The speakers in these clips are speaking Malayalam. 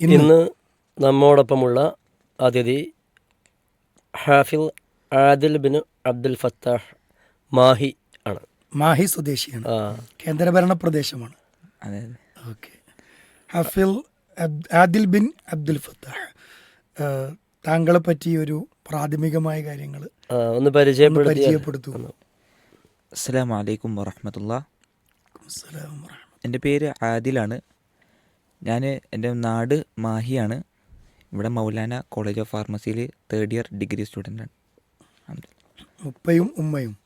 ഇന്ന് നമ്മോടൊപ്പമുള്ള അതിഥി ഹാഫിൽ ആദിൽ ബിൻ അബ്ദുൽ ഫത്താഹ് മാഹി ആണ്. മാഹി സ്വദേശിയാണ്. കേന്ദ്രഭരണ പ്രദേശമാണ്. അതെ ഓക്കെ. ഹഫിൽ ആദിൽ ബിൻ അബ്ദുൽ ഫത്താഹ്. താങ്കളെ പറ്റി ഒരു പ്രാഥമികമായ കാര്യങ്ങൾ ഒന്ന് പരിചയപ്പെടുത്തി. അസ്സാം വലൈക്കും അലൈക്കും വറഹമത്തുള്ള. എന്റെ പേര് ആദിലാണ്. ഞാൻ എന്റെ നാട് മാഹിയാണ്. ഇവിടെ മൗലാന കോളേജ് ഓഫ് ഫാർമസിയിൽ തേർഡ് ഇയർ ഡിഗ്രി സ്റ്റുഡന്റാണ് ഉപ്പയും ഉമ്മയും?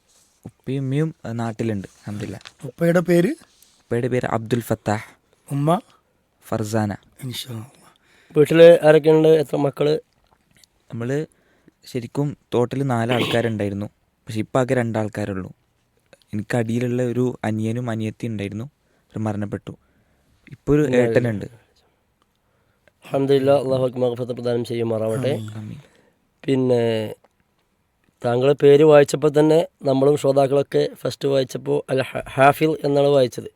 ഉപ്പയും ഉമ്മയും നാട്ടിലുണ്ട്. അഹമ്മദില്ല ഉപ്പയുടെ പേര്? ഉപ്പയുടെ പേര് അബ്ദുൽ ഫത്താഹ്. ഉമ്മ? ഫർസാന. വീട്ടിൽ ആരൊക്കെയുണ്ട്? എത്ര മക്കൾ? നമ്മൾ ശരിക്കും ടോട്ടൽ നാല് ആൾക്കാരുണ്ടായിരുന്നു. പക്ഷെ ഇപ്പം ആകെ രണ്ടാൾക്കാരുള്ളൂ എനിക്ക് അടിയിലുള്ള ഒരു അനിയനും അനിയത്തി ഉണ്ടായിരുന്നു. അവർ മരണപ്പെട്ടു. ഇപ്പോൾ ഒരു ഏട്ടനുണ്ട്. അഹമ്മദില്ല അള്ളാഹു മഹഫത്ത് പ്രദാനം ചെയ്യുമാറാവട്ടെ. പിന്നെ താങ്കളെ പേര് വായിച്ചപ്പോൾ തന്നെ നമ്മളും ശ്രോതാക്കളൊക്കെ ഫസ്റ്റ് വായിച്ചപ്പോൾ അല്ല ഹാഫിൽ എന്നാണ് വായിച്ചത്.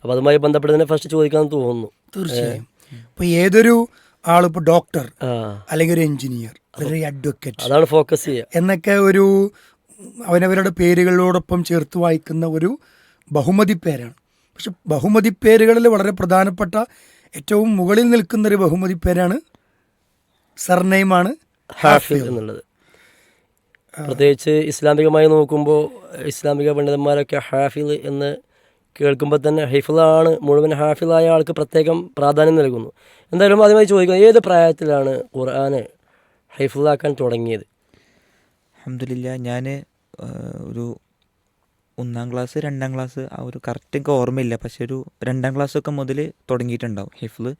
അപ്പോൾ അതുമായി ബന്ധപ്പെട്ട് തന്നെ ഫസ്റ്റ് ചോദിക്കാൻ തോന്നുന്നു. തീർച്ചയായും. ഇപ്പോൾ ഏതൊരു ആളിപ്പോൾ ഡോക്ടർ അല്ലെങ്കിൽ ഒരു എഞ്ചിനീയർ അല്ലെങ്കിൽ ഒരു അഡ്വക്കേറ്റ് അതാണ് ഫോക്കസ് ചെയ്യുക. എന്നൊക്കെ ഒരു അവനവരുടെ പേരുകളോടൊപ്പം ചേർത്ത് വായിക്കുന്ന ഒരു ബഹുമതി പേരാണ്. പക്ഷെ ബഹുമതി പേരുകളിൽ വളരെ പ്രധാനപ്പെട്ട ഏറ്റവും മുകളിൽ നിൽക്കുന്ന ഒരു ബഹുമതി പേരാണ് സർനെയിമാണ് ഹാഫിൽ എന്നുള്ളത്. പ്രത്യേകിച്ച് ഇസ്ലാമികമായി നോക്കുമ്പോൾ ഇസ്ലാമിക പണ്ഡിതന്മാരൊക്കെ ഹാഫിൽ എന്ന് കേൾക്കുമ്പോൾ തന്നെ ഹൈഫിളാണ് മുഴുവൻ ഹാഫിളായ ആൾക്ക് പ്രത്യേകം പ്രാധാന്യം നൽകുന്നു. എന്തായാലും ആദ്യമായി ചോദിക്കുന്നത് ഏത് പ്രായത്തിലാണ് ഖുർആാനെ ഹൈഫിളാക്കാൻ തുടങ്ങിയത്? അഹമ്മദില്ല ഞാൻ ഒരു ഒന്നാം ക്ലാസ് രണ്ടാം ക്ലാസ് ആ ഒരു കറക്റ്റ് എനിക്ക് ഓർമ്മയില്ല. പക്ഷെ ഒരു രണ്ടാം ക്ലാസ്സൊക്കെ മുതൽ തുടങ്ങിയിട്ടുണ്ടാവും. ഹിഫ്ല്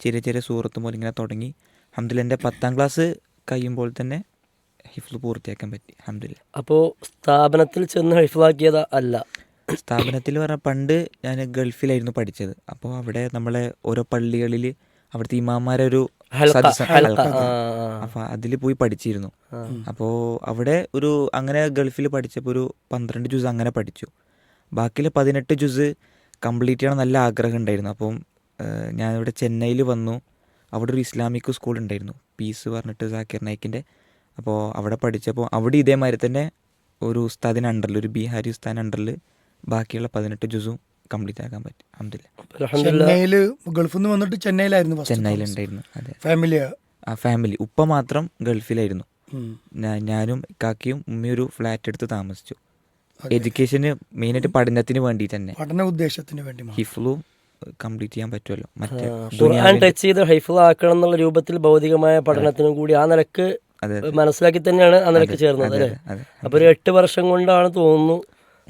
ചെറിയ ചെറിയ സൂറത്ത് പോലെ ഇങ്ങനെ തുടങ്ങി. അഹമ്മദില്ല എന്റെ പത്താം ക്ലാസ് കഴിയുമ്പോൾ തന്നെ ഹിഫ്ല് പൂർത്തിയാക്കാൻ പറ്റി. അഹമ്മദില്ല അപ്പോൾ സ്ഥാപനത്തിൽ ചെന്ന് ഹിഫ്ലാക്കിയത് അല്ല. സ്ഥാപനത്തിൽ പറഞ്ഞാൽ പണ്ട് ഞാൻ ഗൾഫിലായിരുന്നു പഠിച്ചത്. അപ്പോൾ അവിടെ നമ്മളെ ഓരോ പള്ളികളിൽ അവിടുത്തെ ഇമാമാരെ ഒരു അപ്പൊ അതിൽ പോയി പഠിച്ചിരുന്നു. അപ്പോ അപ്പോൾ അവിടെ ഒരു അങ്ങനെ ഗൾഫിൽ പഠിച്ചപ്പോൾ ഒരു പന്ത്രണ്ട് ജ്യൂസ് അങ്ങനെ പഠിച്ചു. ബാക്കിയുള്ള പതിനെട്ട് ജ്യൂസ് കംപ്ലീറ്റ് ചെയ്യണം നല്ല ആഗ്രഹം ഉണ്ടായിരുന്നു. അപ്പം ഞാൻ ഞാനിവിടെ ചെന്നൈയിൽ വന്നു. അവിടെ ഒരു ഇസ്ലാമിക് സ്കൂൾ ഉണ്ടായിരുന്നു. പീസ് പറഞ്ഞിട്ട് സാക്കിർ നായിക്കിന്റെ അപ്പോൾ അവിടെ പഠിച്ചപ്പോൾ അവിടെ ഇതേമാതിരി തന്നെ ഒരു ഉസ്താദിന് അണ്ടറിൽ ഒരു ബീഹാരി ഉസ്താദിന് അണ്ടറിൽ ബാക്കിയുള്ള പതിനെട്ട് ജ്യൂസും കംപ്ലീറ്റ് ആക്കാൻ പറ്റി. അഹമ്മദില്ല അൽഹംദുലില്ലാ. ഗൾഫിൽ നിന്ന് വന്നിട്ട് ചെന്നൈയിലായിരുന്നു ചെന്നൈയിലുണ്ടായിരുന്നു അതെ. ഫാമിലി ആ ഫാമിലി ഉപ്പ മാത്രം ഗൾഫിലായിരുന്നു. ഞാനും കാക്കിയും ഉമ്മയും ഒരു ഫ്ലാറ്റ് എടുത്ത് താമസിച്ചു. എഡ്യൂക്കേഷന് മെയിനായിട്ട് പഠനത്തിന് വേണ്ടി തന്നെ. പഠന ഉദ്ദേശത്തിന് വേണ്ടി. ഹിഫ്ലും കംപ്ലീറ്റ് ചെയ്യാൻ പറ്റുമല്ലോ. മറ്റേ ഖുർആൻ ടച്ച് ചെയ്ത് ഹൈഫിളാക്കണം എന്നുള്ള രൂപത്തിൽ ഭൗതികമായ പഠനത്തിനും കൂടി ആ നിലയ്ക്ക് മനസ്സിലാക്കി തന്നെയാണ് ആ നിലയ്ക്ക് ചേർന്നത് അല്ലേ? അതെ അപ്പോൾ ഒരു എട്ട് വർഷം കൊണ്ടാണ് തോന്നുന്നു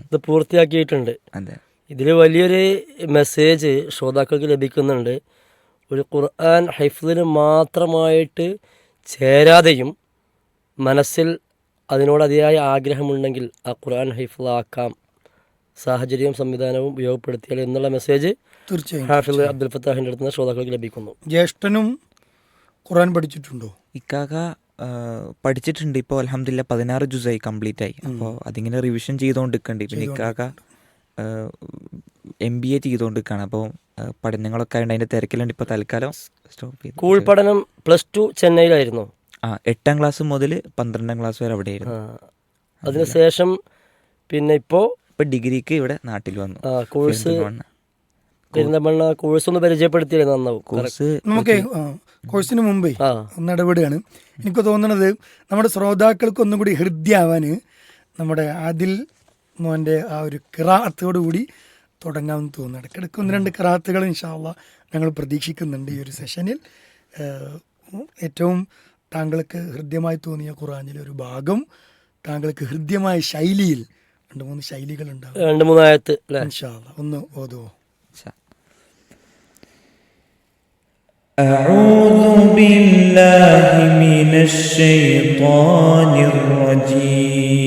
ഇത് പൂർത്തിയാക്കിയിട്ടുണ്ട്. അതെ. ഇതിൽ വലിയൊരു മെസ്സേജ് ശ്രോതാക്കൾക്ക് ലഭിക്കുന്നുണ്ട്. ഒരു ഖുർആൻ ഹൈഫിന് മാത്രമായിട്ട് ചേരാതെയും മനസ്സിൽ അതിനോട് അതിയായ ആഗ്രഹമുണ്ടെങ്കിൽ ആ ഖുർആൻ ഹൈഫിളാക്കാം. സാഹചര്യവും സംവിധാനവും ഉപയോഗപ്പെടുത്തിയാൽ എന്നുള്ള മെസ്സേജ് തീർച്ചയായും ഹാഫിൽ അബ്ദുൽ ഫത്താഹിന്റെ അടുത്ത് നിന്ന് ശ്രോതാക്കൾക്ക് ലഭിക്കുന്നു. ജ്യേഷ്ഠനും ഖുർആൻ പഠിച്ചിട്ടുണ്ടോ? ഇക്കാക പഠിച്ചിട്ടുണ്ട്. ഇപ്പോൾ അലഹമില്ല പതിനാറ് ജുസായി കംപ്ലീറ്റ് ആയി അപ്പോൾ അതിങ്ങനെ റിവിഷൻ ചെയ്തുകൊണ്ടിരിക്കേണ്ടി പിന്നെ ഇക്കാക്ക എം ബി എ ചെയ്തുകൊണ്ടിരിക്കുകയാണ്. അപ്പോൾ പഠനങ്ങളൊക്കെ ഉണ്ട് അതിന്റെ തിരക്കിലുണ്ട്. ഇപ്പോൾ തൽക്കാലം സ്റ്റോപ്പ് ചെയ്തു. സ്കൂൾ പഠനം പ്ലസ് ടു ചെന്നൈയിലായിരുന്നു. ആ എട്ടാം ക്ലാസ് മുതൽ പന്ത്രണ്ടാം ക്ലാസ് വരെ അവിടെ അവിടെയായിരുന്നു അതിനുശേഷം പിന്നെ ഇപ്പോൾ ഇപ്പോൾ ഡിഗ്രിക്ക് ഇവിടെ നാട്ടിൽ വന്നു. കോഴ്സ്. പെരിന്തമണ്ണ കോഴ്സ് ഒന്ന് നന്നാവും കോഴ്സ് നമുക്ക് കോഴ്സിന് മുമ്പേ ഒന്ന് ഇടപെടുകയാണ്. എനിക്ക് തോന്നുന്നത് നമ്മുടെ ശ്രോതാക്കൾക്ക് ഒന്നും കൂടി ഹൃദ്യാവാന് നമ്മുടെ ആദിൽ മോൻ്റെ ആ ഒരു കിറാത്തോടു കൂടി തുടങ്ങാമെന്ന് തോന്നുന്നു ഇടയ്ക്കിടയ്ക്ക് ഒന്ന് രണ്ട് കിറാത്തുകൾ ഇൻഷാല്ല ഞങ്ങൾ പ്രതീക്ഷിക്കുന്നുണ്ട് ഈ ഒരു സെഷനിൽ ഏഹ്, ഏറ്റവും താങ്കൾക്ക് ഹൃദ്യമായി തോന്നിയ ഖുറാനിലെ ഒരു ഭാഗം താങ്കൾക്ക് ഹൃദ്യമായ ശൈലിയിൽ രണ്ട് മൂന്ന് ശൈലികൾ ഉണ്ടാവും രണ്ട് മൂന്നായത്ത് അല്ലേ ഇൻഷാല്ല ഒന്ന് ഓതുവോ شاء. أعوذ بالله من الشيطان الرجيم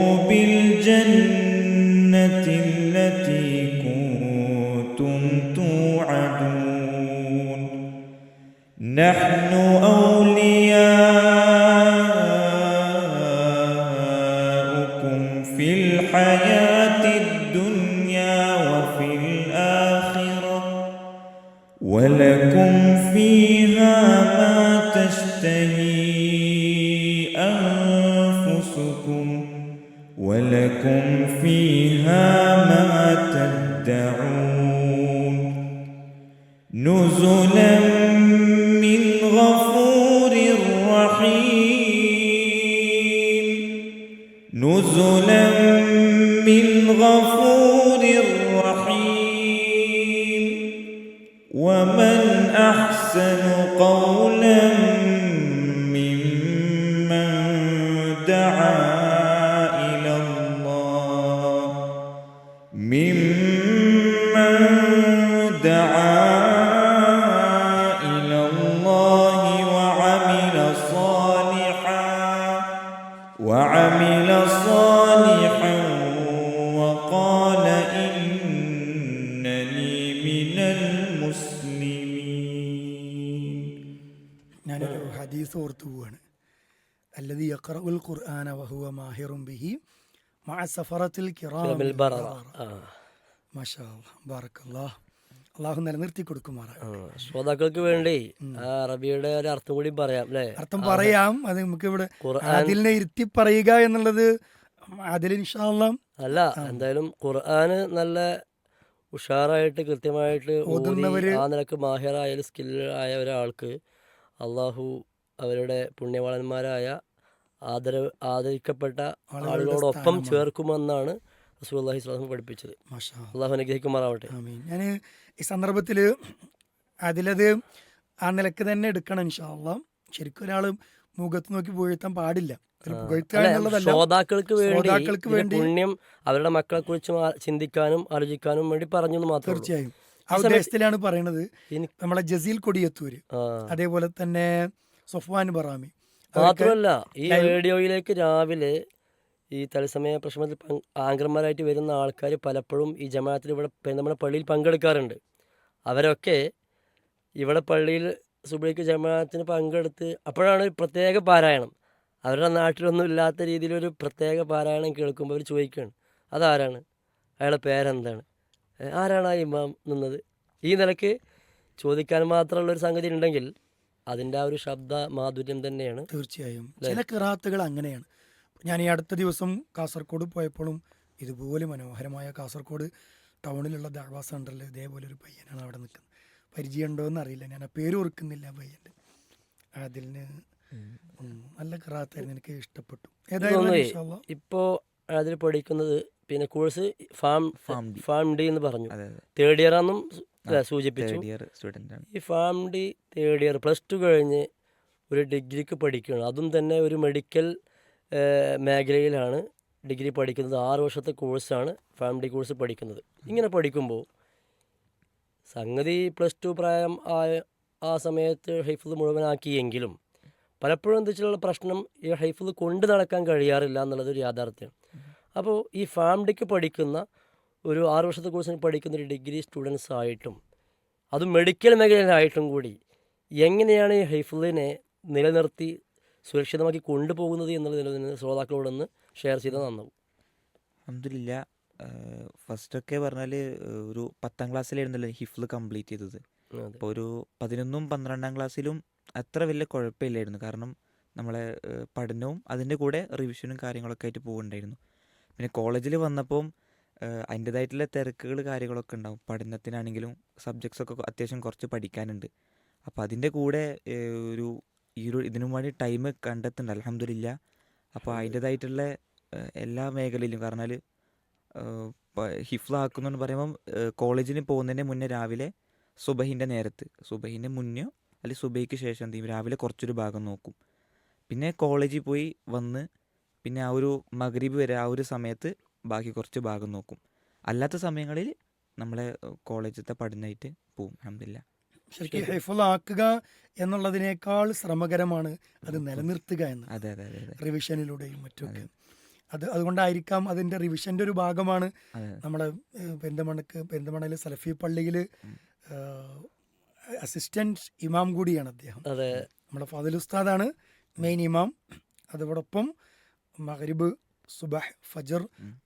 رحيم نزلا ഓർത്തു പോവാണ്. അല്ലതി യഖറഉൽ ഖുർആന വഹുവ മാഹിറും ബിഹി മഅ സഫറത്തിൽ കിറാമിൽ ബററ. മാഷാ. ബാറക്കല്ലാഹ് അള്ളാഹു നിലനിർത്തി കൊടുക്കുമാറാ ആ, ശ്രോതാക്കൾക്ക് വേണ്ടി അറബിയുടെ ഒരു അർത്ഥം കൂടി പറയാം അല്ലേ അർത്ഥം പറയാം. അത് നമുക്ക് ഇവിടെ അതിലിനെ ഇരുത്തി പറയുക എന്നുള്ളത് അതിൽ ഇൻഷാല്ലാം അല്ല എന്തായാലും ഖുർആന് നല്ല ഉഷാറായിട്ട് കൃത്യമായിട്ട് ആ നിലയ്ക്ക് മാഹിറായ സ്കിൽ ആയ ഒരാൾക്ക് അള്ളാഹു അവരുടെ പുണ്യവാളന്മാരായ ആദര ആദരിക്കപ്പെട്ട ആളുകളോടൊപ്പം ചേർക്കുമെന്നാണ് ചേർക്കുമെന്നാണ് റസൂലുള്ളാഹി സ്വലാഹു പഠിപ്പിച്ചത്. അള്ളാഹു അനുഗ്രഹിക്കുമാറാവട്ടെ. ഞാൻ ഈ സന്ദർഭത്തിൽ അതിലത് ആ നിലയ്ക്ക് തന്നെ എടുക്കണം ഇൻഷാല്ലാം ശരിക്കും ഒരാൾ മുഖത്ത് നോക്കി പുകഴ്ത്താൻ പാടില്ല. ശ്രോതാക്കൾക്ക് വേണ്ടി വേണ്ടി പുണ്യം അവരുടെ മക്കളെ കുറിച്ച് ചിന്തിക്കാനും ആലോചിക്കാനും വേണ്ടി പറഞ്ഞു മാത്രം തീർച്ചയായും. ആ ഉദ്ദേശത്തിലാണ് പറയണത്. നമ്മളെ ജസീൽ കൊടിയത്തൂര്. അതേപോലെ തന്നെ സൊഫ്വാൻ ബറാമി. മാത്രമല്ല ഈ റേഡിയോയിലേക്ക് രാവിലെ ഈ തത്സമയ പ്രശ്നത്തിൽ ആങ്കർമാരായിട്ട് വരുന്ന ആൾക്കാർ പലപ്പോഴും ഈ ജമാഅത്തിൽ ഇവിടെ നമ്മുടെ പള്ളിയിൽ പങ്കെടുക്കാറുണ്ട്. അവരൊക്കെ ഇവിടെ പള്ളിയിൽ സുബൈക്ക് ജമാഅത്തിന് പങ്കെടുത്ത് അപ്പോഴാണ് ഒരു പ്രത്യേക പാരായണം. അവരുടെ നാട്ടിലൊന്നും ഇല്ലാത്ത രീതിയിലൊരു പ്രത്യേക പാരായണം കേൾക്കുമ്പോൾ അവർ ചോദിക്കുകയാണ് അതാരാണ്? അയാളുടെ പേരെന്താണ്? ആരാണ് ആ ഇമാം നിന്നത്? ഈ നിലയ്ക്ക് ചോദിക്കാൻ മാത്രമുള്ള ഒരു സംഗതി ഉണ്ടെങ്കിൽ അതിന്റെ ആ ഒരു ശബ്ദ മാധുര്യം തന്നെയാണ്. തീർച്ചയായും. ചില കിറാത്തുകൾ അങ്ങനെയാണ്. ഞാൻ ഈ അടുത്ത ദിവസം കാസർഗോഡ് പോയപ്പോഴും ഇതുപോലെ മനോഹരമായ കാസർഗോഡ് ടൗണിലുള്ള ദാഴ്വാ സെന്ററിൽ ഇതേപോലെ ഒരു പയ്യനാണ് അവിടെ നിൽക്കുന്നത്. പരിചയമുണ്ടോ എന്ന് അറിയില്ല. ഞാൻ ആ പേര് ഓർക്കുന്നില്ല ആ പയ്യന്റെ. അതിന് നല്ല കിറാത്തായിരുന്നു. എനിക്ക് ഇഷ്ടപ്പെട്ടു. ഏതായാലും. ഇപ്പോൾ അതിൽ പഠിക്കുന്നത് പിന്നെ course Pharm Pharm D. Pharm D എന്ന് പറഞ്ഞു. തേർഡ് ഇയർ ആണെന്നും സൂചിപ്പിച്ചു. ഈ family third year plus two കഴിഞ്ഞ് ഒരു ഡിഗ്രിക്ക് പഠിക്കുകയാണ്. അതും തന്നെ ഒരു മെഡിക്കൽ മേഖലയിലാണ് ഡിഗ്രി പഠിക്കുന്നത്. ആറ് വർഷത്തെ കോഴ്സാണ് ഫാമിലി കോഴ്സ് പഠിക്കുന്നത്. ഇങ്ങനെ പഠിക്കുമ്പോൾ സംഗതി പ്ലസ് ടു പ്രായം ആയ ആ സമയത്ത് ഹൈഫിൽ മുഴുവനാക്കിയെങ്കിലും പലപ്പോഴും എന്താ വെച്ചാലുള്ള പ്രശ്നം ഈ ഹൈഫിൽ കൊണ്ട് നടക്കാൻ കഴിയാറില്ല എന്നുള്ളത് ഒരു യാഥാർത്ഥ്യമാണ് അപ്പോൾ ഈ ഫാമിലിക്ക് പഠിക്കുന്ന ഒരു ആറ് വർഷത്തെ കോഴ്സിന് പഠിക്കുന്ന ഒരു ഡിഗ്രി സ്റ്റുഡൻസ് ആയിട്ടും അത് മെഡിക്കൽ മേഖലയിലായിട്ടും കൂടി എങ്ങനെയാണ് ഈ ഹൈഫുള്ളിനെ നിലനിർത്തി സുരക്ഷിതമാക്കി കൊണ്ടുപോകുന്നത് എന്നുള്ളതിന് ശ്രോതാക്കളോടൊന്ന് ഷെയർ ചെയ്താൽ നന്നാവും. അഹമ്മദില്ല ഫസ്റ്റൊക്കെ പറഞ്ഞാൽ ഒരു പത്താം ക്ലാസ്സിലായിരുന്നല്ലോ ഹിഫ്ല് കംപ്ലീറ്റ് ചെയ്തത്. അപ്പോൾ ഒരു പതിനൊന്നും പന്ത്രണ്ടാം ക്ലാസ്സിലും അത്ര വലിയ കുഴപ്പമില്ലായിരുന്നു. കാരണം നമ്മളെ പഠനവും അതിന്റെ കൂടെ റിവിഷനും കാര്യങ്ങളൊക്കെ ആയിട്ട് പോകുന്നുണ്ടായിരുന്നു പിന്നെ കോളേജിൽ വന്നപ്പം അതിന്റേതായിട്ടുള്ള തിരക്കുകൾ കാര്യങ്ങളൊക്കെ ഉണ്ടാവും. പഠനത്തിനാണെങ്കിലും സബ്ജക്ട്സ് ഒക്കെ അത്യാവശ്യം കുറച്ച് പഠിക്കാനുണ്ട്. അപ്പോൾ അതിന്റെ കൂടെ ഒരു ഈ ഒരു ഇതിനു വേണ്ടി ടൈം കണ്ടെത്തുന്നുണ്ട് അലഹമില്ല അപ്പോൾ അതിന്റേതായിട്ടുള്ള എല്ലാ മേഖലയിലും കാരണം ഹിഫ്ല ആക്കുന്നു പറയുമ്പം കോളേജിന് പോകുന്നതിന് മുന്നേ രാവിലെ സുബഹിന്റെ നേരത്ത് സുബഹിന്റെ മുന്നോ അല്ലെങ്കിൽ സുബഹിക്ക് ശേഷം എന്ത് ചെയ്യും രാവിലെ കുറച്ചൊരു ഭാഗം നോക്കും. പിന്നെ കോളേജിൽ പോയി വന്ന് പിന്നെ ആ ഒരു മഗ്രിബ് വരെ ആ ഒരു സമയത്ത് ബാക്കി കുറച്ച് ഭാഗം നോക്കും. അല്ലാത്ത സമയങ്ങളിൽ നമ്മളെ കോളേജത്തെ പഠനമായിട്ട് പോവും. അഹമ്മദില്ല ശരിക്കും ഹൈഫുൾ ആക്കുക എന്നുള്ളതിനേക്കാൾ ശ്രമകരമാണ് അത് നിലനിർത്തുക എന്ന് അതെ അതെ അതെ അതെ. റിവിഷനിലൂടെയും മറ്റുമൊക്കെ. അത്. അതുകൊണ്ടായിരിക്കാം അതിന്റെ റിവിഷന്റെ ഒരു ഭാഗമാണ് നമ്മളെ ഏഹ്, പെരിന്തമണ്ണക്ക് പെരിന്തമണ്ണയിലെ സലഫി പള്ളിയിൽ അസിസ്റ്റന്റ് ഇമാം കൂടിയാണ് അദ്ദേഹം. അതെ. നമ്മുടെ ഫാദിൽ ഉസ്താദാണ് മെയിൻ ഇമാം. അതോടൊപ്പം മഗ്രിബ് സുബഹ് ഫജർ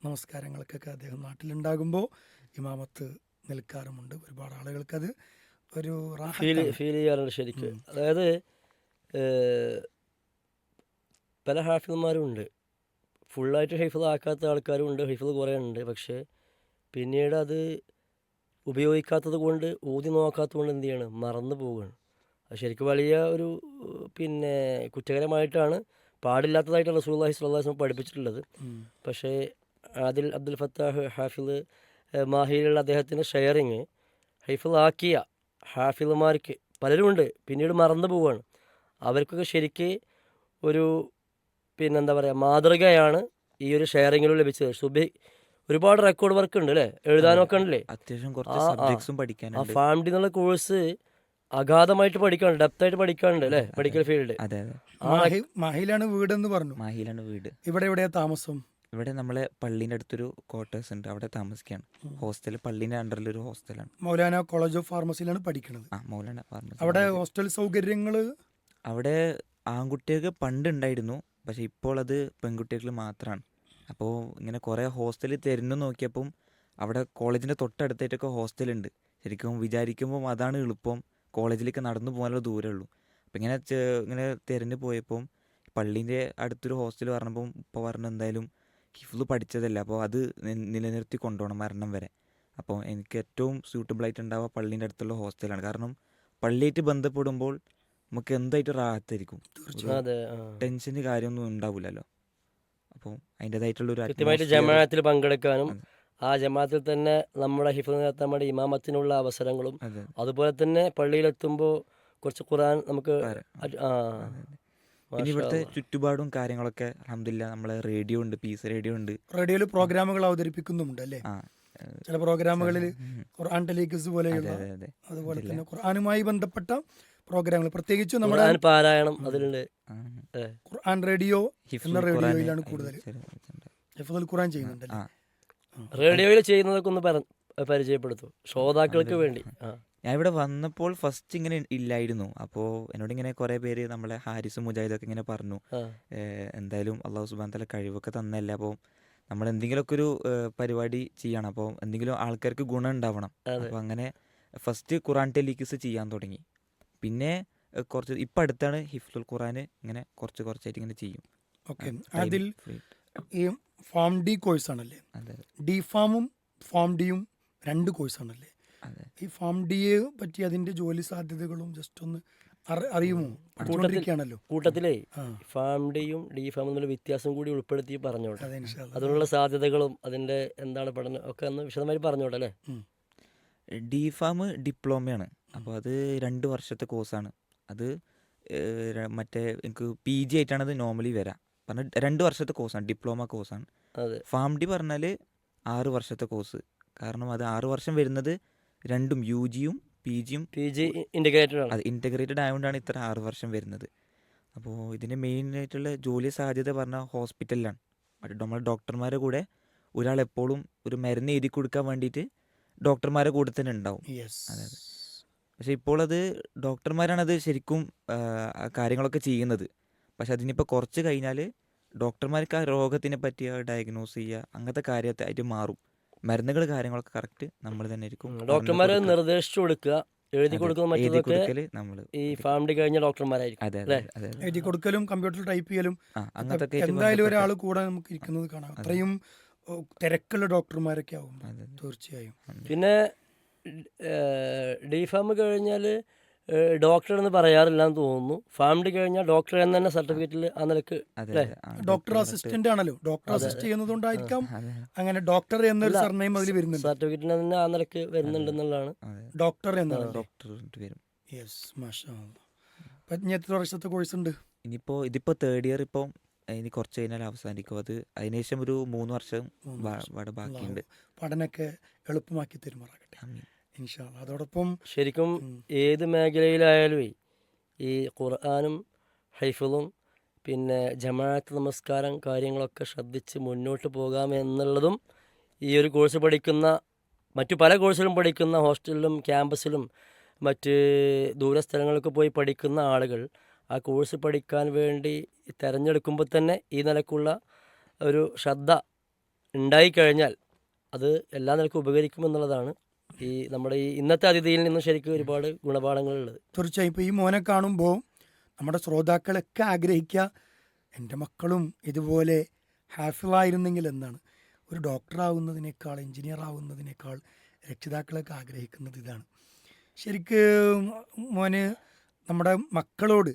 നമസ്കാരങ്ങൾക്കൊക്കെ അദ്ദേഹം നാട്ടിലുണ്ടാകുമ്പോൾ ഇമാമത്ത് നിൽക്കാറുമുണ്ട്. ഒരുപാട് ആളുകൾക്കത് അത് ഒരു ഫീൽ ഫീൽ ചെയ്യാറുണ്ട് ശരിക്കും. അതായത് പല ഹാഫിൾമാരും ഉണ്ട് ഫുള്ളായിട്ട് ഹൈഫിൾ ആക്കാത്ത ആൾക്കാരും ഉണ്ട് ഹൈഫിൾ കുറേ ഉണ്ട് പക്ഷേ പിന്നീട് അത് ഉപയോഗിക്കാത്തത് കൊണ്ട് ഊതി നോക്കാത്തത് കൊണ്ട് എന്ത് ചെയ്യണം? മറന്നു പോവുകയാണ്. അത് ശരിക്കും വലിയ ഒരു പിന്നെ കുറ്റകരമായിട്ടാണ് പാടില്ലാത്തതായിട്ട് റസൂല്ലാഹി സ്വല്ലാസ്ലം പഠിപ്പിച്ചിട്ടുള്ളത്. പക്ഷേ ആദിൽ അബ്ദുൽ ഫത്താഹ് ഏഹ്, മാഹിയിലുള്ള അദ്ദേഹത്തിന്റെ ഷെയറിങ് ഹൈഫിൾ ആക്കിയ ഹാഫിളുമാർക്ക് പലരുമുണ്ട്. പിന്നീട് മറന്നു പോവുകയാണ്. അവർക്കൊക്കെ ശരിക്ക് ഒരു പിന്നെന്താ പറയുക മാതൃകയാണ് ഈ ഒരു ഷെയറിങ്ങിലും ലഭിച്ചത്. സുബി ഒരുപാട് റെക്കോർഡ് വർക്ക് ഉണ്ട് അല്ലേ? എഴുതാനൊക്കെ ഉണ്ടല്ലേ? അത്യാവശ്യം ആ, ഫാമിലി എന്നുള്ള കോഴ്സ് അഗാധമായിട്ട് പഠിക്കാനുണ്ട് ഡെപ്തായിട്ട് പഠിക്കാനുണ്ട് അല്ലേ? മെഡിക്കൽ ഫീൽഡ് അതെ അതെ. മാഹി മാഹിയിലാണ് എന്ന് പറഞ്ഞു. മാഹിയിലാണ് വീട്. ഇവിടെ എവിടെയാ താമസം? ഇവിടെ നമ്മളെ പള്ളീന്റെ അടുത്തൊരു ക്വാർട്ടേഴ്സ് ഉണ്ട്. അവിടെ താമസിക്കുകയാണ്. ഹോസ്റ്റൽ പള്ളീന്റെ അണ്ടറിൽ ഒരു ഹോസ്റ്റലാണ് മൗലാന കോളേജ് ഓഫ് ഫാർമസിയിലാണ് പഠിക്കുന്നത് ആ മൗലാന ഫാർമസി അവിടെ ഹോസ്റ്റൽ സൗകര്യങ്ങൾ അവിടെ ആൺകുട്ടികൾക്ക് പണ്ട് ഉണ്ടായിരുന്നു. പക്ഷെ ഇപ്പോൾ അത് പെൺകുട്ടികൾ മാത്രമാണ് അപ്പോൾ ഇങ്ങനെ കുറേ ഹോസ്റ്റൽ തരുന്നു നോക്കിയപ്പം അവിടെ കോളേജിന്റെ തൊട്ടടുത്തായിട്ടൊക്കെ ഹോസ്റ്റലുണ്ട് ശരിക്കും വിചാരിക്കുമ്പോൾ അതാണ് എളുപ്പം. കോളേജിലേക്ക് നടന്നു പോകാനുള്ള ദൂരമേ ഉള്ളൂ. അപ്പം ഇങ്ങനെ ഇങ്ങനെ തിരഞ്ഞു പോയപ്പം പള്ളീന്റെ അടുത്തൊരു ഹോസ്റ്റൽ പറഞ്ഞപ്പം ഇപ്പോൾ പറഞ്ഞു എന്തായാലും ഹിഫ്ല് പഠിച്ചതല്ല. അപ്പോൾ അത് നിലനിർത്തി കൊണ്ടുപോകണം മരണം വരെ. അപ്പോൾ എനിക്ക് ഏറ്റവും സ്യൂട്ടബിൾ ആയിട്ട് ഉണ്ടാവുക പള്ളീന്റെ അടുത്തുള്ള ഹോസ്റ്റലാണ്. കാരണം പള്ളിയായിട്ട് ബന്ധപ്പെടുമ്പോൾ നമുക്ക് എന്തായിട്ട് റാഹത്തായിരിക്കും. ടെൻഷന് കാര്യമൊന്നും ഉണ്ടാവില്ലല്ലോ. അപ്പോൾ അതിന്റെതായിട്ടുള്ളൊരു കൃത്യമായിട്ട് ജമാഅത്തിൽ പങ്കെടുക്കാനും. ആ ജമാത്തിൽ തന്നെ നമ്മുടെ ഹിഫ്ള് നടത്താൻ ഇമാമത്തിനുള്ള അവസരങ്ങളും അതുപോലെ തന്നെ പള്ളിയിലെത്തുമ്പോൾ കുറച്ച് ഖുറാൻ നമുക്ക് പിന്നെ ഇവിടുത്തെ ചുറ്റുപാടും കാര്യങ്ങളൊക്കെ അലഹമില്ല നമ്മളെ റേഡിയോ ഉണ്ട് പീസ് റേഡിയോ ഉണ്ട്. റേഡിയോയിൽ പ്രോഗ്രാമുകൾ അവതരിപ്പിക്കുന്നുണ്ട് അല്ലേ? ചില പ്രോഗ്രാമുകളിൽ. ഖുർആൻ ടെലീക്സ് പോലെയുള്ള അതെ അതെ അതെ. അതുപോലെ തന്നെ ഖുർആനുമായി ബന്ധപ്പെട്ട പ്രോഗ്രാമുകൾ. പ്രത്യേകിച്ച് നമ്മുടെ പാരായണം അതിലുണ്ട്. ഖുർആൻ റേഡിയോ എന്ന റേഡിയോയിലാണ് കൂടുതൽ. ഖുർആൻ ചെയ്യുന്നുണ്ടല്ലേ? റേഡിയോയിൽ ചെയ്യുന്നതൊക്കെ ഒന്ന് പര- പരിചയപ്പെടുത്തു. ശ്രോതാക്കൾക്ക് വേണ്ടി. ഞാൻ ഇവിടെ വന്നപ്പോൾ ഫസ്റ്റ് ഇങ്ങനെ ഇല്ലായിരുന്നു. അപ്പോൾ എന്നോട് ഇങ്ങനെ കുറേ പേര് നമ്മളെ ഹാരിസും മുജാഹിദൊക്കെ ഇങ്ങനെ പറഞ്ഞു. എന്തായാലും അള്ളാഹു സുബാൻ തല കഴിവൊക്കെ തന്നല്ലേ. അപ്പോൾ നമ്മൾ എന്തെങ്കിലുമൊക്കെ ഒരു പരിപാടി ചെയ്യണം. അപ്പോൾ എന്തെങ്കിലും ആൾക്കാർക്ക് ഗുണം ഉണ്ടാവണം. അപ്പോൾ അങ്ങനെ ഫസ്റ്റ് ഖുറാൻ ടെലിക്കിസ് ചെയ്യാൻ തുടങ്ങി. പിന്നെ കുറച്ച് ഇപ്പം അടുത്താണ് ഹിഫ്ലുൽ ഖുറാൻ ഇങ്ങനെ കുറച്ച് കുറച്ചായിട്ട് ഇങ്ങനെ ചെയ്യും. ഓക്കെ. അതിൽ ഈ ഫാം ഡി കോഴ്സ് ആണല്ലേ? ഡി ഫാമും ഫോം ഡിയും രണ്ട് കോഴ്സ് ആണല്ലേ? ഈ ഫാം ഡിയെ പറ്റി അതിന്റെ ജോലി സാധ്യതകളും ജസ്റ്റ് ഒന്ന് അറി- അറിയുമോ? പഠിച്ചുകൊണ്ടിരിക്കുകയാണല്ലോ കൂട്ടത്തിലേ ഫാം ഡിയും ഡി ഫാമും തമ്മിൽ വ്യത്യാസം കൂടി ഉൾപ്പെടുത്തി പറഞ്ഞോട്ടെ. അതിനുള്ള സാധ്യതകളും അതിന്റെ എന്താണ് പഠനം ഒക്കെ ഒന്ന് വിശദമായി പറഞ്ഞോട്ടെ അല്ലേ? ഡി ഫാം ഡിപ്ലോമയാണ്. അപ്പോൾ അത് രണ്ട് വർഷത്തെ കോഴ്സാണ് അത് മറ്റേ എനിക്ക് പി ജി ആയിട്ടാണ് അത് നോർമലി വരാം. പറഞ്ഞാൽ രണ്ട് വർഷത്തെ കോഴ്സാണ് ഡിപ്ലോമ കോഴ്സാണ് ഫാം ഡി പറഞ്ഞാൽ ആറ് വർഷത്തെ കോഴ്സ് കാരണം അത് ആറ് വർഷം വരുന്നത് രണ്ടും യു ജിയും പി ജിയും പി ജി ഇന്റഗ്രേറ്റഡ് അത് ഇന്റഗ്രേറ്റഡ് ആയതുകൊണ്ടാണ് ഇത്ര ആറ് വർഷം വരുന്നത്. അപ്പോൾ ഇതിന്റെ മെയിൻ ആയിട്ടുള്ള ജോലി സാധ്യത പറഞ്ഞാൽ ഹോസ്പിറ്റലിലാണ് മറ്റേ നമ്മൾ ഡോക്ടർമാരെ കൂടെ ഒരാൾ എപ്പോഴും ഒരു മരുന്ന് എഴുതി കൊടുക്കാൻ വേണ്ടിയിട്ട് ഡോക്ടർമാരെ കൂടെ തന്നെ ഉണ്ടാവും. അതെ, അതെ. പക്ഷെ ഇപ്പോൾ അത് ഡോക്ടർമാരാണ് അത് ശരിക്കും കാര്യങ്ങളൊക്കെ ചെയ്യുന്നത്. പക്ഷെ അതിനിപ്പോൾ കുറച്ച് കഴിഞ്ഞാൽ ഡോക്ടർമാർക്ക് ആ രോഗത്തിനെ പറ്റി ഡയഗ്നോസ് ചെയ്യുക അങ്ങനത്തെ കാര്യത്തെ കാര്യമായിട്ട് മാറും. മരുന്നുകൾ കാര്യങ്ങളൊക്കെ കറക്റ്റ് നമ്മൾ തന്നെ ആയിരിക്കും ഡോക്ടർമാർ നിർദ്ദേശിച്ചു കൊടുക്കുക എഴുതി കൊടുക്കുന്ന എഴുതി നമ്മൾ ഈ ഫാമിലി കഴിഞ്ഞ ഡോക്ടർമാരായിരിക്കും അതെ അതെ. എഴുതി കൊടുക്കലും കമ്പ്യൂട്ടറിൽ ടൈപ്പ് ചെയ്യലും അങ്ങനത്തെ എന്തായാലും ഒരാൾ കൂടെ നമുക്ക് ഇരിക്കുന്നത് കാണാം. അത്രയും തിരക്കുള്ള ഡോക്ടർമാരൊക്കെ ആവും. തീർച്ചയായും. പിന്നെ ഡി ഫാം കഴിഞ്ഞാൽ ഡോക്ടർ എന്ന് പറയാറില്ല എന്ന് തോന്നുന്നു. ഫാമിലി കഴിഞ്ഞാൽ ഡോക്ടർ എന്ന് തന്നെ സർട്ടിഫിക്കറ്റിൽ ആ നിലയ്ക്ക് അതെ അതെ. ഡോക്ടർ അസിസ്റ്റന്റ് ആണല്ലോ. ഡോക്ടർ അസിസ്റ്റ് ചെയ്യുന്നതുകൊണ്ടായിരിക്കാം അങ്ങനെ ഡോക്ടർ എന്നൊരു സർനെയിം അതിൽ വരുന്നുണ്ട്. സർട്ടിഫിക്കറ്റിൽ തന്നെ ആ നിലയ്ക്ക് വരുന്നുണ്ടെന്നുള്ളതാണ് എന്നുള്ളതാണ്. ഡോക്ടർ എന്നാണ്. ഡോക്ടർ യെസ് മാഷാ എത്ര വർഷത്തെ കോഴ്സ് ഉണ്ട്? ഇനിയിപ്പോൾ ഇതിപ്പോ തേർഡ് ഇയർ ഇപ്പം ഇനി കുറച്ച് കഴിഞ്ഞാൽ അവസാനിക്കും. അത് അതിനുശേഷം ഒരു മൂന്ന് വർഷം ബാക്കിയുണ്ട്. പഠനമൊക്കെ എളുപ്പമാക്കി തരുമാറാകട്ടെ. അതോടൊപ്പം ശരിക്കും. ഏത് മേഖലയിലായാലും ഈ ഖുർആാനും ഹൈഫിളും പിന്നെ ജമാഅത്ത് നമസ്കാരം കാര്യങ്ങളൊക്കെ ശ്രദ്ധിച്ച് മുന്നോട്ട് പോകാം എന്നുള്ളതും ഈ ഒരു കോഴ്സ് പഠിക്കുന്ന മറ്റു പല കോഴ്സുകളും പഠിക്കുന്ന ഹോസ്റ്റലിലും ക്യാമ്പസിലും മറ്റ് ദൂരസ്ഥലങ്ങളിലൊക്കെ പോയി പഠിക്കുന്ന ആളുകൾ ആ കോഴ്സ് പഠിക്കാൻ വേണ്ടി തിരഞ്ഞെടുക്കുമ്പോൾ തന്നെ ഈ നിലക്കുള്ള ഒരു ശ്രദ്ധ ഉണ്ടായിക്കഴിഞ്ഞാൽ അത് എല്ലാ നിലക്കും ഉപകരിക്കുമെന്നുള്ളതാണ് ഈ നമ്മുടെ ഈ ഇന്നത്തെ അതിഥിയിൽ നിന്നും ശരിക്കും ഒരുപാട് ഗുണപാഠങ്ങളുള്ളത്. തീർച്ചയായും ഇപ്പോൾ ഈ മോനെ കാണുമ്പോൾ നമ്മുടെ ശ്രോതാക്കളൊക്കെ ആഗ്രഹിക്കുക എന്റെ മക്കളും ഇതുപോലെ ഹാഫിളായിരുന്നെങ്കിൽ എന്നാണ്. ഒരു ഡോക്ടറാവുന്നതിനേക്കാൾ എഞ്ചിനീയർ ആവുന്നതിനേക്കാൾ രക്ഷിതാക്കളൊക്കെ ആഗ്രഹിക്കുന്നത് ഇതാണ്. ശരിക്കും മോന് നമ്മുടെ മക്കളോട്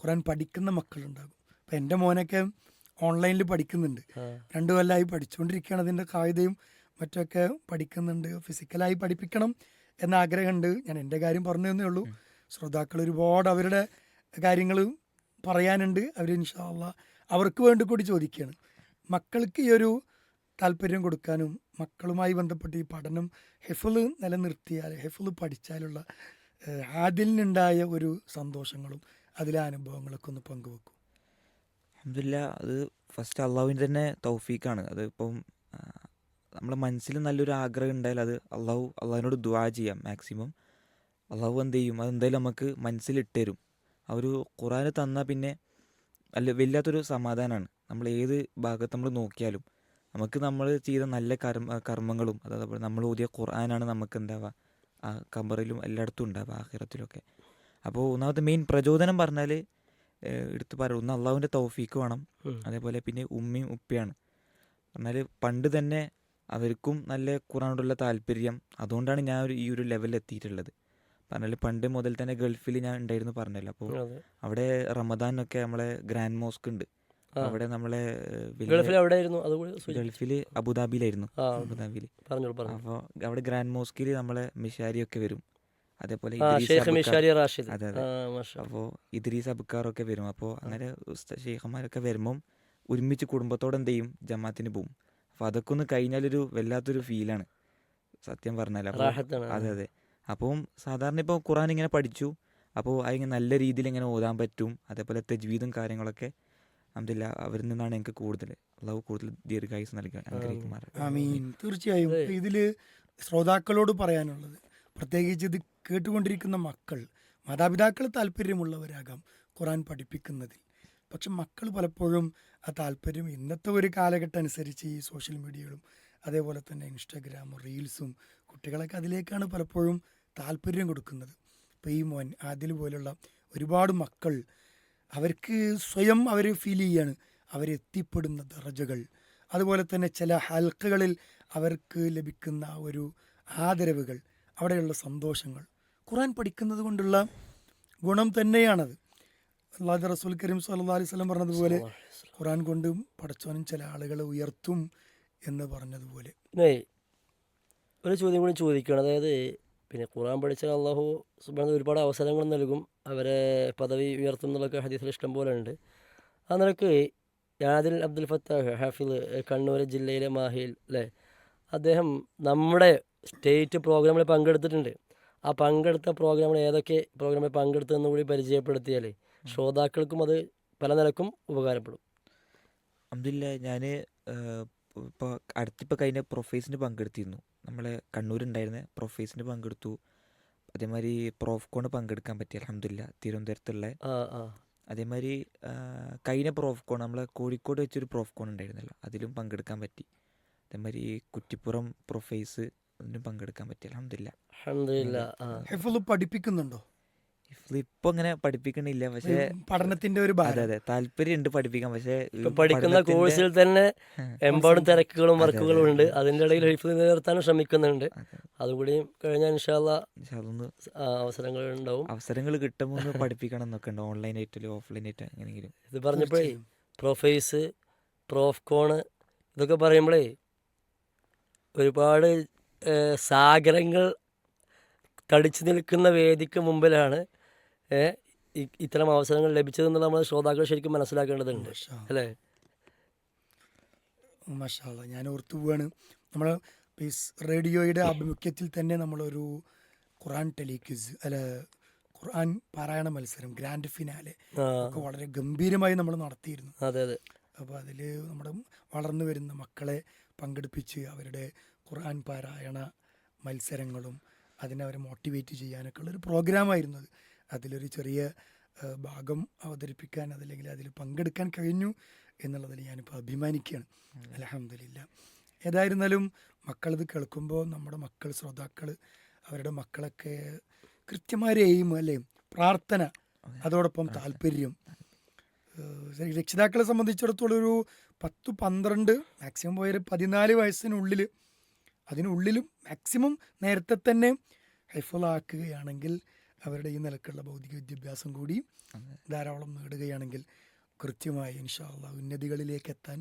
ഖുറാൻ പഠിക്കുന്ന മക്കളുണ്ടാകും. അപ്പം എന്റെ മോനൊക്കെ ഓൺലൈനിൽ പഠിക്കുന്നുണ്ട്. രണ്ടു കൊല്ലമായി പഠിച്ചുകൊണ്ടിരിക്കുകയാണ് അതിന്റെ കായികയും മറ്റൊക്കെ പഠിക്കുന്നുണ്ട്. ഫിസിക്കലായി പഠിപ്പിക്കണം എന്ന ആഗ്രഹമുണ്ട്. ഞാൻ എന്റെ കാര്യം പറഞ്ഞു തന്നേ ഉള്ളൂ. ശ്രോതാക്കൾ ഒരുപാട് അവരുടെ കാര്യങ്ങൾ പറയാനുണ്ട്. അവർ ഇൻഷാല്ല അവർക്ക് വേണ്ടി കൂടി ചോദിക്കുകയാണ്. മക്കൾക്ക് ഈ ഒരു താല്പര്യം കൊടുക്കാനും മക്കളുമായി ബന്ധപ്പെട്ട് ഈ പഠനം ഹെഫിൾ നിലനിർത്തിയാൽ ഹെഫിൾ പഠിച്ചാലുള്ള അതിലുണ്ടായ ഒരു സന്തോഷങ്ങളും അതിലെ അനുഭവങ്ങളൊക്കെ ഒന്ന് പങ്കുവെക്കും. അഹമ്മദില്ല അത് ഫസ്റ്റ് അള്ളാഹുവിന്റെ തന്നെ തൗഫീഖാണ്. അത് ഇപ്പം നമ്മളെ മനസ്സിൽ നല്ലൊരു ആഗ്രഹം ഉണ്ടായാൽ അത് അള്ളാഹു അള്ളാഹിനോട് ദുആ ചെയ്യാം മാക്സിമം അള്ളാഹു എന്ത് ചെയ്യും? അതെന്തായാലും നമുക്ക് മനസ്സിലിട്ട് തരും. ആ ഒരു ഖുറാന് തന്നാൽ പിന്നെ അല്ല വല്ലാത്തൊരു സമാധാനമാണ് നമ്മൾ ഏത് ഭാഗത്ത് നമ്മൾ നോക്കിയാലും നമുക്ക് നമ്മൾ ചെയ്ത നല്ല കർമ്മ കർമ്മങ്ങളും അതേപോലെ നമ്മൾ ഓതിയ ഖുർആനാണ് നമുക്ക് എന്താവുക ആ കബറിലും എല്ലായിടത്തും ഉണ്ടാവുക ആഹിറത്തിലൊക്കെ അപ്പോൾ ഒന്നാമത്തെ മെയിൻ പ്രചോദനം പറഞ്ഞാൽ എടുത്ത് പറ ഒന്ന് അള്ളാഹുവിന്റെ തൗഫീക്ക് വേണം. അതേപോലെ പിന്നെ ഉമ്മയും ഉപ്പയാണ്. പറഞ്ഞാൽ പണ്ട് തന്നെ അവർക്കും നല്ല ഖുറാനോടുള്ള താല്പര്യം. അതുകൊണ്ടാണ് ഞാൻ ഒരു ഈ ഒരു ലെവലിൽ എത്തിയിട്ടുള്ളത്. പറഞ്ഞാൽ പണ്ട് മുതൽ തന്നെ ഗൾഫിൽ ഞാൻ ഉണ്ടായിരുന്നു പറഞ്ഞല്ലോ. അപ്പോൾ. അവിടെ റമദാനൊക്കെ നമ്മളെ ഗ്രാൻഡ് മോസ്ക് ഉണ്ട്. അവിടെ നമ്മളെ ഗൾഫിൽ അബുദാബിയിലായിരുന്നു. അബുദാബിയിൽ അപ്പോൾ അവിടെ ഗ്രാൻഡ് മോസ്കിൽ നമ്മളെ മിഷാരിയൊക്കെ വരും. അതേപോലെ അതെ, അതെ. അപ്പോൾ ഇദ്രീസ് അബുക്കാറൊക്കെ വരും. അപ്പോൾ അങ്ങനെ ഷെയ്ഖന്മാരൊക്കെ വരുമ്പം ഒരുമിച്ച് കുടുംബത്തോടെ എന്ത് ചെയ്യും? ജമാത്തിന് പോവും. അപ്പോൾ അതൊക്കെ ഒന്ന് കഴിഞ്ഞാലൊരു വല്ലാത്തൊരു ഫീലാണ് സത്യം പറഞ്ഞാൽ അതെ അതെ. അപ്പം സാധാരണ ഇപ്പോൾ ഖുറാൻ ഇങ്ങനെ പഠിച്ചു. അപ്പോൾ അതിങ്ങനെ നല്ല രീതിയിൽ ഇങ്ങനെ ഓതാൻ പറ്റും. അതേപോലെ തെജ്വീതും കാര്യങ്ങളൊക്കെ അഹമ്മദില്ല അവരിൽ നിന്നാണ് എനിക്ക് കൂടുതൽ അള്ളാഹു കൂടുതൽ ദീർഘായുസ് നൽകാൻ തീർച്ചയായും ഇതിൽ ഇതിൽ ശ്രോതാക്കളോട് പറയാനുള്ളത് പ്രത്യേകിച്ച് ഇത് കേട്ടുകൊണ്ടിരിക്കുന്ന മക്കൾ മാതാപിതാക്കൾ താല്പര്യമുള്ളവരാകാം ഖുറാൻ പഠിപ്പിക്കുന്നതിൽ. പക്ഷെ മക്കൾ പലപ്പോഴും ആ താല്പര്യം ഇന്നത്തെ ഒരു കാലഘട്ടം അനുസരിച്ച് ഈ സോഷ്യൽ മീഡിയകളും അതേപോലെ തന്നെ ഇൻസ്റ്റാഗ്രാമും റീൽസും കുട്ടികളൊക്കെ അതിലേക്കാണ് പലപ്പോഴും താല്പര്യം കൊടുക്കുന്നത്. ഇപ്പോൾ ഈ മോൻ ആദിൽ പോലുള്ള ഒരുപാട് മക്കൾ അവർക്ക് സ്വയം അവർ ഫീൽ ചെയ്യാണ്. അവരെത്തിപ്പെടുന്ന ദറജകൾ അതുപോലെ തന്നെ ചില ഹൽക്കുകളിൽ അവർക്ക് ലഭിക്കുന്ന ഒരു ആദരവുകൾ അവിടെയുള്ള സന്തോഷങ്ങൾ. ഖുറാൻ പഠിക്കുന്നത് കൊണ്ടുള്ള ഗുണം തന്നെയാണത്. അള്ളാഹു റസൂൽ കരീം സല്ലാ അലൈഹി സ്വലം പറഞ്ഞതുപോലെ ഖുറാൻ കൊണ്ടും പടച്ചോനും ചില ആളുകളെ ഉയർത്തും എന്ന് പറഞ്ഞതുപോലെ. ഒരു ചോദ്യം കൂടി ചോദിക്കുകയാണ്. അതായത് പിന്നെ ഖുറാൻ പഠിച്ചാൽ അള്ളാഹു സുബ്ഹാനഹു ഒരുപാട് അവസരങ്ങൾ നൽകും അവരെ പദവി ഉയർത്തും എന്നുള്ളൊക്കെ ഹദീസിൽ ഇഷ്ടം പോലെ ഉണ്ട്. ആ നിലയ്ക്ക് യാദിൽ അബ്ദുൽ ഫത്താഹ് ഹാഫിൽ കണ്ണൂർ ജില്ലയിലെ മാഹിയിൽ അല്ലേ? അദ്ദേഹം നമ്മുടെ സ്റ്റേറ്റ് പ്രോഗ്രാമിൽ പങ്കെടുത്തിട്ടുണ്ട്. ആ പങ്കെടുത്ത പ്രോഗ്രാമിൽ ഏതൊക്കെ പ്രോഗ്രാമിൽ പങ്കെടുത്തതെന്ന് കൂടി പരിചയപ്പെടുത്തിയാൽ ശ്രോതാക്കൾക്കും അത് പല നിലക്കും ഉപകാരപ്പെടും. അബ്ദുല്ല ഞാൻ ഇപ്പോൾ അടുത്തിപ്പോൾ കഴിഞ്ഞ പ്രൊഫൈസിന് പങ്കെടുത്തിരുന്നു. നമ്മളെ കണ്ണൂരുണ്ടായിരുന്ന പ്രൊഫൈസിന് പങ്കെടുത്തു. അതേമാതിരി പ്രോഫ്കോണ് പങ്കെടുക്കാൻ പറ്റി അലഹമില്ല തിരുവനന്തപുരത്തുള്ള. അതേമാതിരി കഴിഞ്ഞ പ്രോഫ്കോൺ നമ്മളെ കോഴിക്കോട് വെച്ചൊരു പ്രോഫ്കോൺ ഉണ്ടായിരുന്നല്ലോ അതിലും പങ്കെടുക്കാൻ പറ്റി. അതേമാതിരി കുറ്റിപ്പുറം പ്രൊഫേസ് അതിനും പങ്കെടുക്കാൻ പറ്റി അലഹമില്ല പഠിപ്പിക്കുന്നുണ്ടോ? ഇപ്പൊ അങ്ങനെ പഠിപ്പിക്കണില്ല. പക്ഷെ പഠനത്തിന്റെ ഒരു അതെ അതെ താല്പര്യമുണ്ട് പഠിപ്പിക്കാൻ. പക്ഷെ പഠിക്കുന്ന കോഴ്സിൽ തന്നെ എമ്പാടും തിരക്കുകളും വർക്കുകളും ഉണ്ട്. അതിന്റെ ഇടയിൽ ലൈഫ് നിലനിർത്താനും ശ്രമിക്കുന്നുണ്ട്. അതുകൂടി കഴിഞ്ഞാൽ ഇൻഷാല്ല അവസരങ്ങൾ ഉണ്ടാവും. അവസരങ്ങൾ കിട്ടുമ്പോൾ പഠിപ്പിക്കണം എന്നൊക്കെ ഉണ്ട്. ഓൺലൈൻ ആയിട്ട് ഓഫ്ലൈൻ ആയിട്ട് എങ്ങനെയെങ്കിലും. ഇത് പറഞ്ഞപ്പോഴേ പ്രൊഫൈസ് പ്രോഫ്കോണ് ഇതൊക്കെ പറയുമ്പോഴേ ഒരുപാട് സാഗരങ്ങൾ തടിച്ചു നിൽക്കുന്ന വേദിക്ക് മുമ്പിലാണ് ഇത്തരം അവസരങ്ങൾ ലഭിച്ചതെന്നുള്ള നമ്മൾ ശ്രോതാക്കൾ ശരിക്കും മനസ്സിലാക്കേണ്ടതുണ്ട്. അല്ലേ? മഷാല ഞാൻ ഓർത്തു പോവാണ്. നമ്മൾ റേഡിയോയുടെ ആഭിമുഖ്യത്തിൽ തന്നെ നമ്മളൊരു ഖുറാൻ ടെലിക്വിസ് അല്ല ഖുർആൻ പാരായണ മത്സരം ഗ്രാൻഡ് ഫിനാലെ ഒക്കെ വളരെ ഗംഭീരമായി നമ്മൾ നടത്തിയിരുന്നു. അതെ അതെ. അപ്പോൾ അതിൽ നമ്മുടെ വളർന്നു വരുന്ന മക്കളെ പങ്കെടുപ്പിച്ച് അവരുടെ ഖുർആൻ പാരായണ മത്സരങ്ങളും അതിനെ അവരെ മോട്ടിവേറ്റ് ചെയ്യാനൊക്കെ ഉള്ളൊരു പ്രോഗ്രാമായിരുന്നു അത്. അതിലൊരു ചെറിയ ഭാഗം അവതരിപ്പിക്കാൻ അതല്ലെങ്കിൽ അതിൽ പങ്കെടുക്കാൻ കഴിഞ്ഞു എന്നുള്ളതിൽ ഞാനിപ്പോൾ അഭിമാനിക്കുകയാണ്. അലഹമില്ല ഏതായിരുന്നാലും മക്കളത് കേൾക്കുമ്പോൾ നമ്മുടെ മക്കൾ ശ്രോതാക്കൾ അവരുടെ മക്കളൊക്കെ കൃത്യമായ എയിം അല്ലേ പ്രാർത്ഥന അതോടൊപ്പം താല്പര്യം. രക്ഷിതാക്കളെ സംബന്ധിച്ചിടത്തോളം ഒരു പത്ത് പന്ത്രണ്ട് മാക്സിമം പോയൊരു പതിനാല് വയസ്സിനുള്ളിൽ അതിനുള്ളിലും മാക്സിമം നേരത്തെ തന്നെ ഹൈഫലാക്കുകയാണെങ്കിൽ അവരുടെ ഈ നിലക്കുള്ള ഭൗതിക വിദ്യാഭ്യാസം കൂടി ധാരാളം നേടുകയാണെങ്കിൽ കൃത്യമായി ഇൻഷാല്ല ഉന്നതികളിലേക്ക് എത്താൻ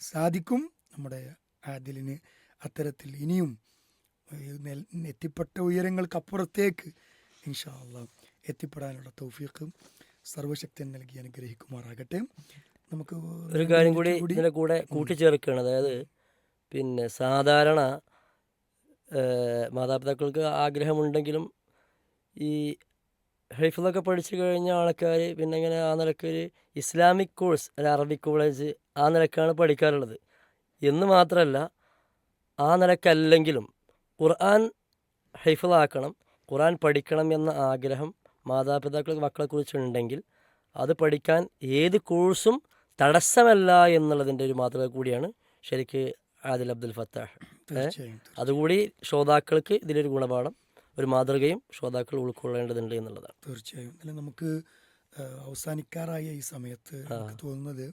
സാധിക്കും. നമ്മുടെ ആദിലിന് അത്തരത്തിൽ ഇനിയും എത്തിപ്പെട്ട ഉയരങ്ങൾക്കപ്പുറത്തേക്ക് ഇൻഷാല്ല എത്തിപ്പെടാനുള്ള തൗഫീഖ് സർവശക്തൻ നൽകി അനുഗ്രഹിക്കുമാറാകട്ടെ. നമുക്ക് ഒരു കാര്യം കൂടി ഇതിന്റെ കൂടെ കൂട്ടിച്ചേർക്കുകയാണ്. അതായത് പിന്നെ സാധാരണ മാതാപിതാക്കൾക്ക് ആഗ്രഹമുണ്ടെങ്കിലും ഈ ഹൈഫിലൊക്കെ പഠിച്ചു കഴിഞ്ഞ ആൾക്കാർ പിന്നെ ഇങ്ങനെ ആ നിലയ്ക്ക് ഒരു ഇസ്ലാമിക് കോഴ്സ് അല്ല അറബിക് കോളേജ് ആ നിലക്കാണ് പഠിക്കാറുള്ളത്. എന്ന് മാത്രമല്ല ആ നിലക്കല്ലെങ്കിലും ഖുർആൻ ഹൈഫിലാക്കണം ഖുർആൻ പഠിക്കണം എന്ന ആഗ്രഹം മാതാപിതാക്കൾക്ക് മക്കളെക്കുറിച്ചുണ്ടെങ്കിൽ അത് പഠിക്കാൻ ഏത് കോഴ്സും തടസ്സമല്ല എന്നുള്ളതിന്റെ ഒരു മാതൃക കൂടിയാണ് ശരിക്ക് ആദിൽ അബ്ദുൽ ഫത്താഹ്. അതുകൂടി ശ്രോതാക്കൾക്ക് ഇതിലൊരു ഗുണപാഠം. ഒരു മാതൃകയും ശ്രോതാക്കൾ ഉൾക്കൊള്ളേണ്ടതുണ്ട് എന്നുള്ളതാണ് തീർച്ചയായും അല്ല നമുക്ക് ആ, അവസാനിക്കാറായ ഈ സമയത്ത് എനിക്ക് തോന്നുന്നത്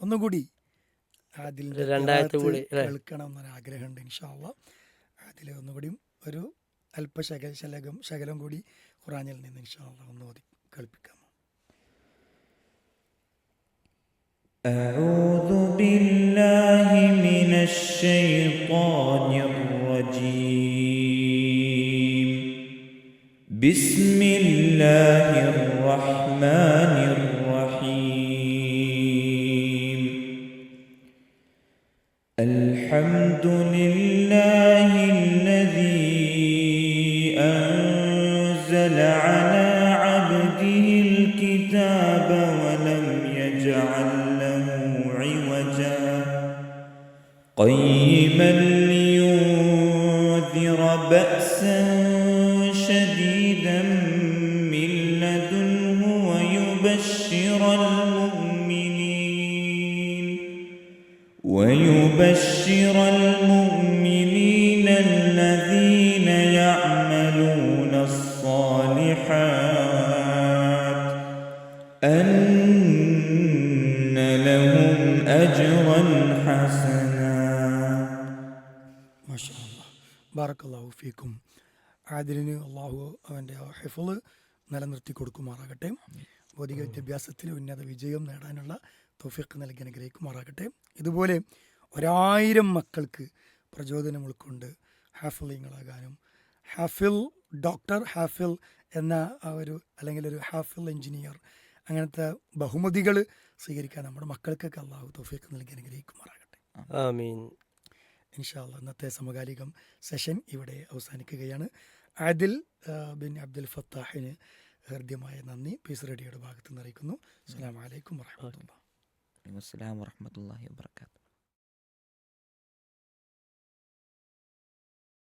ഒന്നുകൂടി അതിൽ രണ്ടായിരത്തി കൂടി, അല്ലേ? കേൾക്കണം എന്നൊരു ആഗ്രഹമുണ്ട് ഇൻഷാല്ല അതിൽ ഒന്നുകൂടി ഒരു അല്പശക ശലകം ശകലം കൂടി ഖുറാനിൽ നിന്ന് ഇൻഷാല്ല ഒന്ന് ഓതി കേൾപ്പിക്കാം أعوذ بالله من الشيطان الرجيم بسم الله الرحمن الرحيم الحمد لله الذي أنزل على عبده الكتاب ولم يجعل له عوجا قيما ബാറക്കല്ലാഹു ഫീക്കും. ആദിലിന് അള്ളാഹു അവന്റെ ഹെഫുൾ നിലനിർത്തി കൊടുക്കുമാറാകട്ടെ. ഭൗതിക വിദ്യാഭ്യാസത്തിൽ ഉന്നത വിജയം നേടാനുള്ള തൊഫിക്ക് നൽകി അനുഗ്രഹിക്കുമാറാകട്ടെ. ഇതുപോലെ ഒരായിരം മക്കൾക്ക് പ്രചോദനം ഉൾക്കൊണ്ട് ഹാഫിളിങ്ങളാകാനും ഹാഫിൽ ഡോക്ടർ ഹാഫിൽ എന്ന ആ ഒരു അല്ലെങ്കിൽ ഒരു ഹാഫിൽ എഞ്ചിനീയർ അങ്ങനത്തെ ബഹുമതികൾ സ്വീകരിക്കാൻ നമ്മുടെ മക്കൾക്കൊക്കെ അള്ളാഹു തൊഫീക്ക് നൽകി അനുഗ്രഹിക്കുമാറാകട്ടെ. ആമീൻ. ഇൻഷാല്ല ഇന്നത്തെ സമകാലികം സെഷൻ ഇവിടെ അവസാനിക്കുകയാണ്. ആദിൽ ബിൻ അബ്ദുൽ ഫത്താഹിന് ഹൃദ്യമായ നന്ദി. പീസ് റേഡിയോയുടെ ഭാഗത്ത് നിന്ന് അറിയിക്കുന്നു അസ്സാം വലൈക്കും വാഹമത്തുള്ള അസ്സലാമു വറഹ്മത്തുള്ളാഹി വബറകാതുഹു.